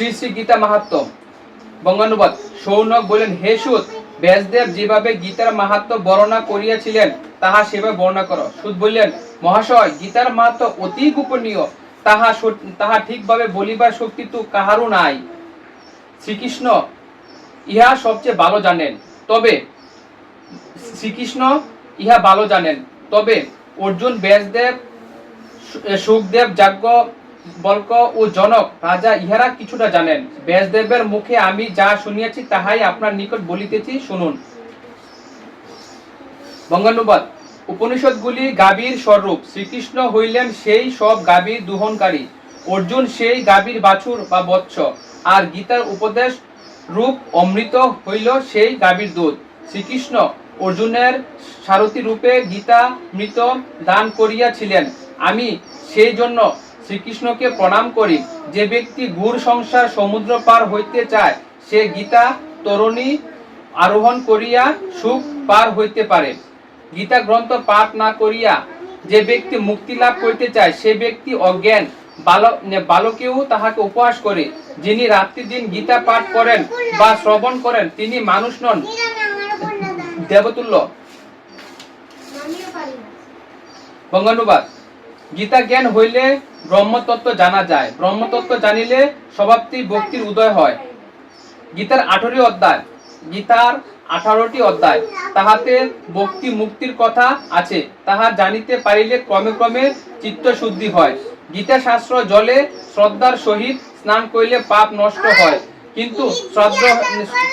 শ্রী শ্রী গীতা মাহাত্ম বঙ্গানুবাদ, সৌনক বলেন হে সুত ব্যাসদেব যেভাবে গীতার মাহাত্ম বর্ণনা করিয়াছিলেন, তাহা সেভাবে বর্ণনা করো। সুদ বললেন, মহাশয়, গীতার মাহাত্ম অতি গোপনীয়। তাহা তাহা ঠিকভাবে বলিবার শক্তি তো কাহারও নাই। শ্রীকৃষ্ণ ইহা সবচেয়ে ভালো জানেন। তবে, শ্রীকৃষ্ণ ইহা ভালো জানেন। তবে, অর্জুন, ব্যাসদেব সুখদেব, যাজ্ঞ বল্ক ও জনক, রাজা ইহারা কিছুটা জানেন। ব্যাসদেবের মুখে আমি যা শুনিয়াছি তাহাই আপনার নিকট বলিতেছি, শুনুন। বঙ্গানুবাদ, উপনিষদগুলি গাভীর স্বরূপ, শ্রীকৃষ্ণ হইলেন সেই সব গাভীর দুহনকারী। অর্জুন সেই গাভীর বাছুর বা বৎস, আর গীতার উপদেশ রূপ অমৃত হইল সেই গাভীর দুধ। শ্রীকৃষ্ণ অর্জুনের সারথী রূপে গীতা মৃত দান করিয়াছিলেন। আমি সেই জন্য শ্রীকৃষ্ণকে প্রণাম করি। যে ব্যক্তি গুর সংসার সমুদ্র পার হইতে চায় সে গীতা তরণী আরোহণ করিয়া সুখ পার হইতে পারে। গীতা গ্রন্থ পাঠ না করিয়া যে ব্যক্তি মুক্তি লাভ করিতে চায় সে ব্যক্তি অজ্ঞান বালক বালকেও তাহাকে উপহাস করে। যিনি রাত্রি দিন গীতা পাঠ করেন বা শ্রবণ করেন তিনি মানুষ নন। দেবতুল্য। বঙ্গানুবাদ। গীতা জ্ঞান হইলে ব্রহ্মতত্ত্ব জানা যায়। ব্রহ্মতত্ত্ব জানিলে স্বভাবতি ভক্তির উদয় হয়। গীতার আঠারো অধ্যায়। গীতার আঠারোটি অধ্যায়। তাহাতে ভক্তি মুক্তির কথা আছে। তাহা জানিতে পারিলে ক্রমে ক্রমে চিত্ত শুদ্ধি হয়। গীতা শাস্ত্র জলে শ্রদ্ধার সহিত স্নান করিলে পাপ নষ্ট হয়। কিন্তু শ্রদ্ধা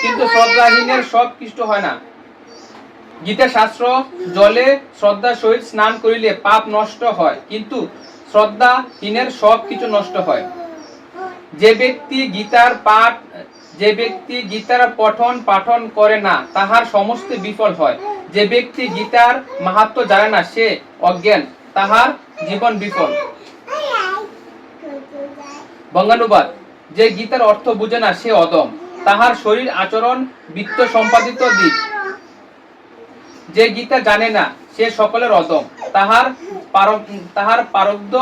কিন্তু শ্রদ্ধাহীনের সব কৃষ্ট হয় না। গীতা শাস্ত্র জলে শ্রদ্ধার সহিত স্নান করিলে পাপ নষ্ট হয়, কিন্তু শ্রদ্ধাহীনের সব কিছু নষ্ট হয়। যে ব্যক্তি গীতার পাঠ, যে ব্যক্তি গীতার পঠন পাঠন করে না, তাহার সমস্ত বিফল হয়। যে ব্যক্তি গীতার মাহাত্ম জানে না, সে অজ্ঞান, তাহার জীবন বিফল। বঙ্গানুবাদ, যে গীতার অর্থ বুঝে না, সে অদম। তাহার শরীর আচরণ বৃত্ত সম্পাদিত দিক। যে গীতা জানে না, সে সকলের অদম। তাহার তাহার পারব্ধ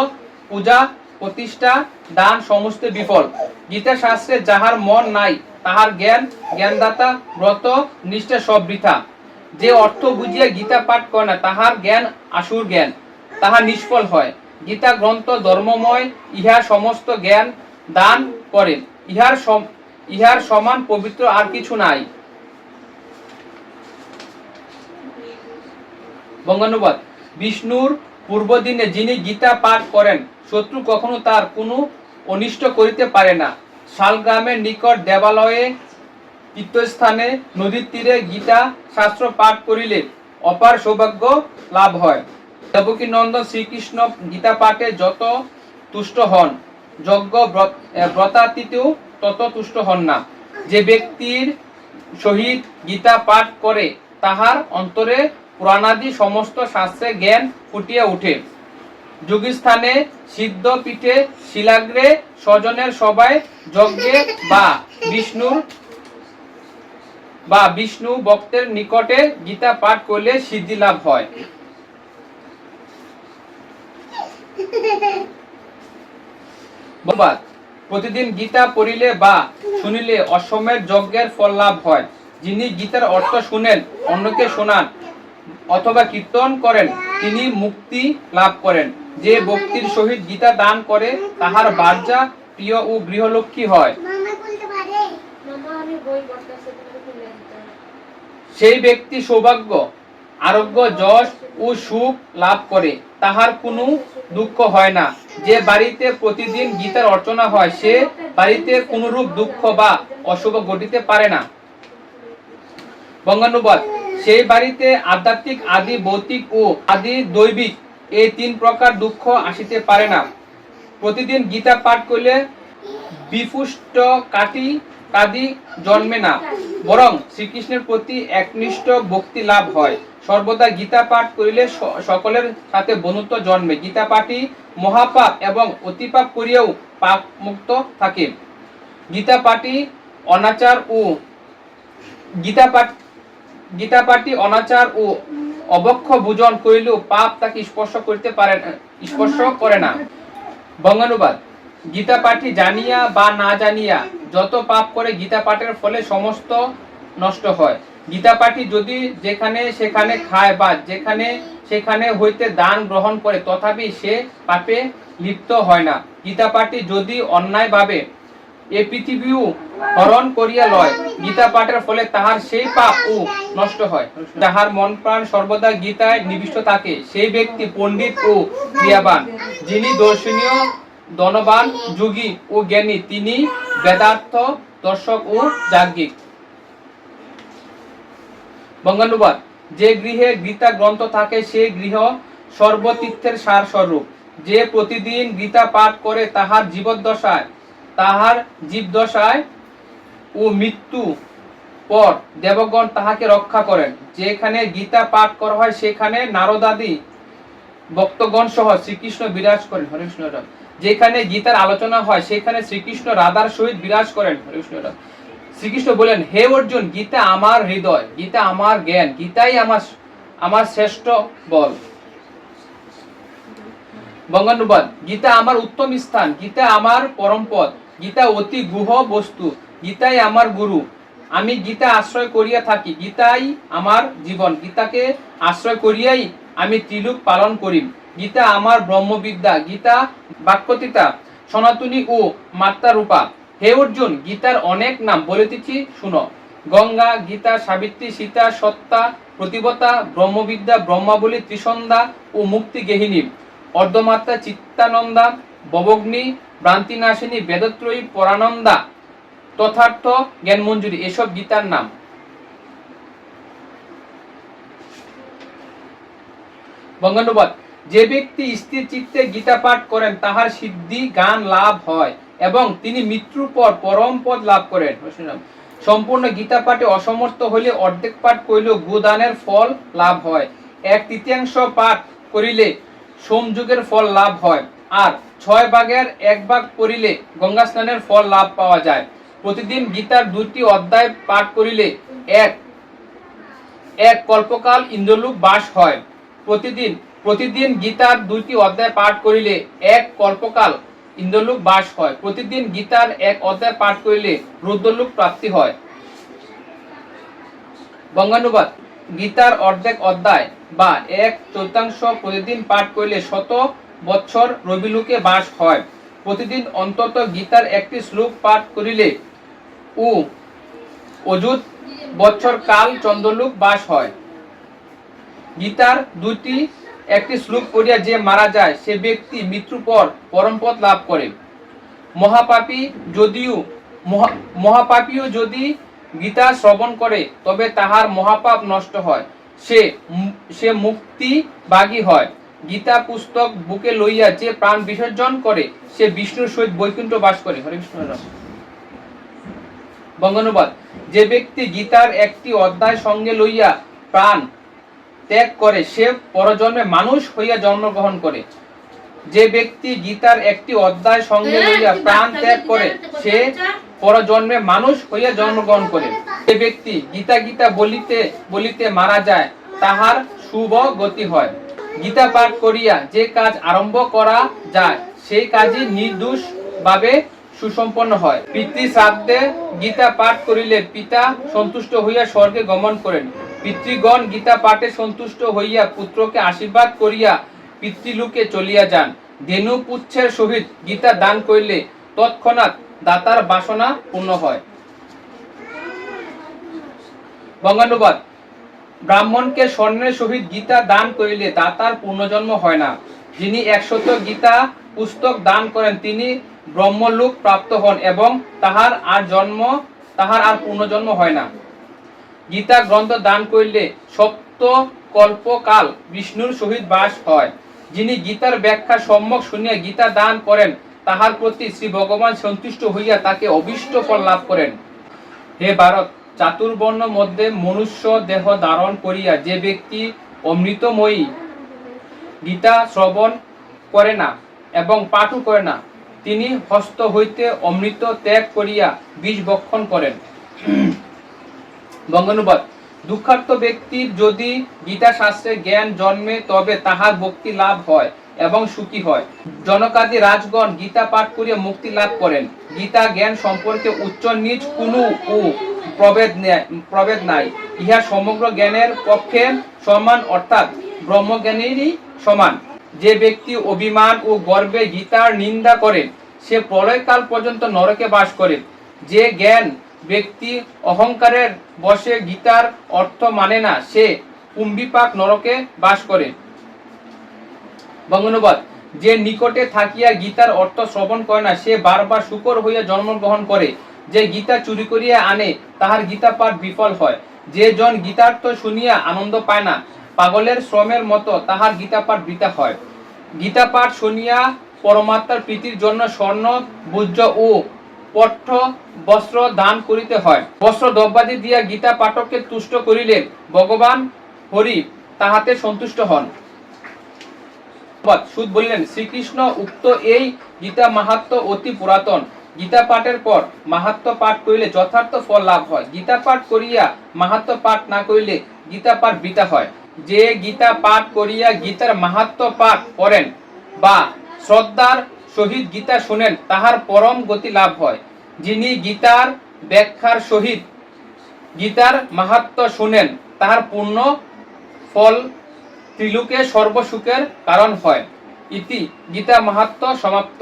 পূজা, প্রতিষ্ঠা, দান সমস্ত বিফল। গীতা শাস্ত্রে যাহার মন নাই, তাহার জ্ঞান, জ্ঞানদাতা, ব্রত, নিষ্ঠা সব বৃথা। যে অর্থ বুঝিয়া গীতা পাঠ করে না, তাহার জ্ঞান আসুর জ্ঞান। তাহা নিষ্ফল হয়। গীতা গ্রন্থ ধর্মময়, ইহা সমস্ত জ্ঞান দান করেন। ইহার ইহার সমান পবিত্র আর কিছু নাই। বঙ্গানুবাদ। বিষ্ণুর পূর্বদিনে যিনি গীতা পাঠ করেন, শত্রু কখনো তার কোনো অনিষ্ট করিতে পারে না। শালগ্রামের নিকট দেবালয়ে, তীর্থস্থানে, নদীর তীরে গীতা শাস্ত্র পাঠ করিলে অপার সৌভাগ্য লাভ হয়। দেবকী নন্দন শ্রীকৃষ্ণ গীতা পাঠে যত তুষ্ট হন, যজ্ঞ ব্রত- ব্রতাতীতেও তত তুষ্ট হন না। যে ব্যক্তির সহিত গীতা পাঠ করে, তাহার অন্তরে পুরাণাদি সমস্ত শাস্ত্রে জ্ঞান ফুটিয়ে ওঠে। যোগীস্থানে সিদ্ধ পিঠে শিলাগ্রে স্বজনের সবাই যজ্ঞে বা বিষ্ণুর বা বিষ্ণু ভক্তের নিকটে গীতা পাঠ করলে সিদ্ধি লাভ হয়। প্রতিদিন গীতা পড়িলে বা শুনিলে অসমের যজ্ঞের ফল লাভ হয়। যিনি গীতার অর্থ শুনেন, অন্যকে শোনান। অথবা কীর্তন করেন, তিনি মুক্তি লাভ করেন। যে ভক্তির সহিত গীতা দান করে, তাহার বার্জা প্রিয় ও গৃহলক্ষ্মী হয়। সেই ব্যক্তি সৌভাগ্য, আরোগ্য, যশ ও সুখ লাভ করে। তাহার কোনো দুঃখ হয় না। যে বাড়িতে প্রতিদিন গীতার অর্চনা হয়, সে বাড়িতে কোনরূপ দুঃখ বা অশুভ ঘটিতে পারে না। বঙ্গানুবাদ সেই বাড়িতে আধ্যাত্মিক, আদি, ভৌতিক ও আদি দৈবিক এই তিন প্রকার দুঃখ আসিতে পারে না। প্রতিদিন গীতা পাঠ করলে বিপুষ্ট কাটি কাদি জন্মে না, বরং শ্রীকৃষ্ণের প্রতি একনিষ্ঠ ভক্তি লাভ হয়। সর্বদা গীতা পাঠ করিলে সকলের সাথে বন্ধুত্ব জন্মে। গীতা পাঠই মহাপাপ এবং অতিপাপ করিয়াও পাপ মুক্ত থাকে। গীতা পাঠই অনাচার ও গীতা পাঠ গীতা পাঠই অনাচার ও অবক্ষ ভোজন করিলেও পাপ তাকে স্পর্শ করিতে পারে স্পর্শ করে না। বঙ্গানুবাদ গীতা পাঠী জানিয়া বা না জানিয়া যত পাপ করে গীতা পাঠের ফলে সমস্ত নষ্ট হয়। গীতা যদি যেখানে সেখানে খায় বা যেখানে সেখানে হইতে দান গ্রহণ করে, তথাপি সে পাপে লিপ্ত হয় না। গীতা পাঠী যদি অন্যায়ভাবে এ পৃথিবীও হরণ করিয়া লয়। গীতা পাঠের ফলে তাহার সেই পাপ ও নষ্ট হয়। যাহার মন প্রাণ সর্বদা গীতায় নিবিষ্ট থাকে। সেই ব্যক্তি পণ্ডিত ও ক্রিয়াবান, যিনি দর্শনীয়, ধনবান, যোগী ও জ্ঞানী। তিনি বেদার্থ, দর্শক ও যাজ্ঞিক। বঙ্গানুবাদ, যে গৃহে গীতা গ্রন্থ থাকে, সে গৃহ সর্বতীর্থের সার স্বরূপ যে প্রতিদিন গীতা পাঠ করে, তাহার জীবদ্দশায় তাহার জীবদশায় ও মৃত্যু পর দেবগণ তাহাকে রক্ষা করেন। যেখানে গীতা পাঠ করা হয়, সেখানে নারদাদি ভক্তগণ সহ শ্রীকৃষ্ণ বিরাজ করেন। হরে কৃষ্ণ যেখানে গীতার আলোচনা হয়, সেখানে শ্রীকৃষ্ণ রাধার সহিত বিরাজ করেন। হরে কৃষ্ণ শ্রীকৃষ্ণ বলেন, হে অর্জুন, গীতা আমার হৃদয়, গীতা আমার জ্ঞান, গীতাই আমার আমার শ্রেষ্ঠ বল। বঙ্গানুবাদ, গীতা আমার উত্তম স্থান, গীতা আমার পরম পদ গীতা অতি গুহ বস্তু, গীতাই আমার গুরু আমি গীতা আশ্রয় করিয়া থাকি, গীতাই আমার জীবন গীতাকে আশ্রয় করিয়াই আমি ত্রিলোক পালন করি গীতা আমার ব্রহ্মবিদ্যা গীতা বাক্যতিতা, সনাতনী ও মাত্রা রূপা হে অর্জুন গীতার অনেক নাম বলিতেছি শুনো। গঙ্গা গীতা সাবিত্রী সীতা, সত্তা, প্রতিবতা ব্রহ্মবিদ্যা ব্রহ্মাবলী ত্রিসন্ধা ও মুক্তি গেহিনী। অর্ধমাত্রা চিত্তানন্দা ববগ্নি, ভ্রান্তিনাশিনী, বেদত্রয়ী, পরানন্দা, তথার্থ জ্ঞান মঞ্জুরি এসব গীতার নাম। বঙ্গানুবাদ, যে ব্যক্তি স্থির চিত্তে গীতা পাঠ করেন, তাহার সিদ্ধি গান লাভ হয় এবং তিনি মৃত্যুর পর পরম পদ লাভ করেন। সম্পূর্ণ গীতা পাঠে অসমর্থ হইলে অর্ধেক পাঠ করিলেও গোদানের ফল লাভ হয়। এক তৃতীয়াংশ পাঠ করিলে সোমযুগের ফল লাভ হয়। আর ছয় ভাগের এক ভাগ করিলে গঙ্গা স্নানের ফল লাভ পাওয়া যায়। প্রতিদিন গীতার দুটি অধ্যায় পাঠ করিলে এক এক কল্পকাল ইন্দ্রলোক বাস হয়। প্রতিদিন প্রতিদিন গীতার দুইটি অধ্যায় পাঠ করিলে এক কল্পকাল ইন্দ্রলোক বাস হয়। প্রতিদিন গীতার এক অধ্যায় পাঠ করিলে রুদ্রলোক প্রাপ্তি হয়। বঙ্গানুবাদ গীতার অর্ধেক অধ্যায় বা এক চতুর্থাংশ প্রতিদিন পাঠ করিলে শত বৎসর রবিলোকে বাস হয়। প্রতিদিন অন্তত গীতার একটি শ্লোক পাঠ করিলে ও অযুত বৎসর কাল চন্দ্রলোক বাস হয়। গীতার দুটি একটি শ্লোক পড়িয়া যে মারা যায়, সে ব্যক্তি মৃত্যুর পর পরমপদ লাভ করে। মহাপাপী যদিও মহা- মহাপাপীও যদি গীতা শ্রবণ করে, তবে তাহার মহাপাপ নষ্ট হয়। সে সে মুক্তি বাগী হয়। গীতা পুস্তক বুকে লইয়া যে প্রাণ বিসর্জন করে সে বিষ্ণুর সহিত বৈকুণ্ঠ বাস করে। হরে কৃষ্ণ বঙ্গানুবাদ যে ব্যক্তি গীতার একটি অধ্যায় সঙ্গে লইয়া প্রাণ ত্যাগ করে সে পরজন্মে মানুষ হইয়া জন্মগ্রহণ করে। যে ব্যক্তি গীতার একটি অধ্যায় সঙ্গে লইয়া প্রাণ ত্যাগ করে সে পরজন্মে মানুষ হইয়া জন্মগ্রহণ করে। যে ব্যক্তি গীতা গীতা বলিতে বলিতে মারা যায় তাহার শুভ গতি হয়। গীতা পাঠ করিয়া যে কাজ আরম্ভ করা যায়, সেই কাজই নির্দোষ ভাবে সুসম্পন্ন হয়। পিতৃ শ্রাদ্ধে গীতা পাঠ করিলে পিতা সন্তুষ্ট হইয়া স্বর্গে গমন করেন। পিতৃগণ গীতা পাঠে সন্তুষ্ট হইয়া পুত্রকে আশীর্বাদ করিয়া পিতৃলোকে চলিয়া যান। ধেনু পুচ্ছের সহিত গীতা দান করিলে তৎক্ষণাৎ দাতার বাসনা পূর্ণ হয়। বঙ্গানুবাদ। ব্রাহ্মণকে স্বর্ণের সহিত গীতা দান করিলে দাতার পূর্ণজন্ম হয় না। যিনি একশত গীতা পুস্তক দান করেন, তিনি ব্রহ্মলোক প্রাপ্ত হন এবং তাহার আর জন্ম, তাহার আর পূর্ণজন্ম হয় না। গীতা গ্রন্থ দান করিলে সপ্ত কল্পকাল বিষ্ণুর সহিত বাস হয়। যিনি গীতার ব্যাখ্যা সম্যক শুনিয়া গীতা দান করেন, তাহার প্রতি শ্রী ভগবান সন্তুষ্ট হইয়া তাকে অভিষ্ট ফল লাভ করেন। হে ভারত চাতুর্বর্ণ মধ্যে মনুষ্য দেহ ধারণ করিয়া যে ব্যক্তি অমৃতময়ী, গীতা শ্রবণ করে না এবং পাঠও করে না, তিনি হস্ত হইতে অমৃত ত্যাগ করিয়া বীজ বক্ষণ করেন। বঙ্গানুবাদ দুঃখার্থ ব্যক্তির যদি গীতা শাস্ত্রে জ্ঞান জন্মে তবে তাহার ভক্তি লাভ হয় এবং সুখী হয়। জনকাদি রাজগণ গীতা পাঠ করিয়া মুক্তি লাভ করেন। গীতা জ্ঞান সম্পর্কে উচ্চ নিচ কোনো ও প্রভেদ প্রভেদ নাই। ইহা সমগ্র জ্ঞানের পক্ষে সমান, অর্থাৎ ব্রহ্মজ্ঞানেরই সমান। যে ব্যক্তি অভিমান ও গর্বে গীতার নিন্দা করে, সে প্রলয়কাল পর্যন্ত নরকে বাস করে। যে জ্ঞান ব্যক্তি অহংকারের বসে গীতার অর্থ মানে না, সে কুম্ভিপাক নরকে বাস করে। বঙ্গনুবাদ যে নিকটে থাকিয়া গীতার অর্থ শ্রবণ করে না, সে বারবার শুকর হইয়া জন্মগ্রহণ করে। যে গীতা চুরি করিয়া আনে, তাহার গীতা পাঠ বিফল হয়। যে জন গীতার্থ শুনিয়া আনন্দ পায় না, পাগলের শ্রমের মতো তাহার গীতা পাঠ বৃথা হয়। গীতা পাঠ শুনিয়া পরমাত্মার প্রীতির জন্য স্বর্ণ ভূজ্য ও পট্ট, বস্ত্র দান করিতে হয়। বস্ত্র দ্রব্যাদি দিয়া গীতা পাঠককে তুষ্ট করিলে ভগবান হরি তাহাতে সন্তুষ্ট হন। সুদ বললেন, শ্রীকৃষ্ণ উক্ত এই গীতা মাহাত্ম অতি পুরাতন। গীতা পাঠের পর মাহাত্ম পাঠ করিলে যথার্থ ফল লাভ হয়। গীতা পাঠ করিয়া মাহাত্ম পাঠ না করিলে গীতা পাঠ বৃথা হয়। যে গীতা পাঠ করিয়া গীতার মাহাত্ম পাঠ করেন বা শ্রদ্ধার সহিত গীতা শুনেন, তাহার পরম গতি লাভ হয়। যিনি গীতার ব্যাখ্যার সহিত গীতার মাহাত্ম শুনেন, তাহার পূর্ণ ফল ত্রিলোকে সর্বসুখের কারণ হয়। ইতি গীতা মাহাত্ম সমাপ্ত।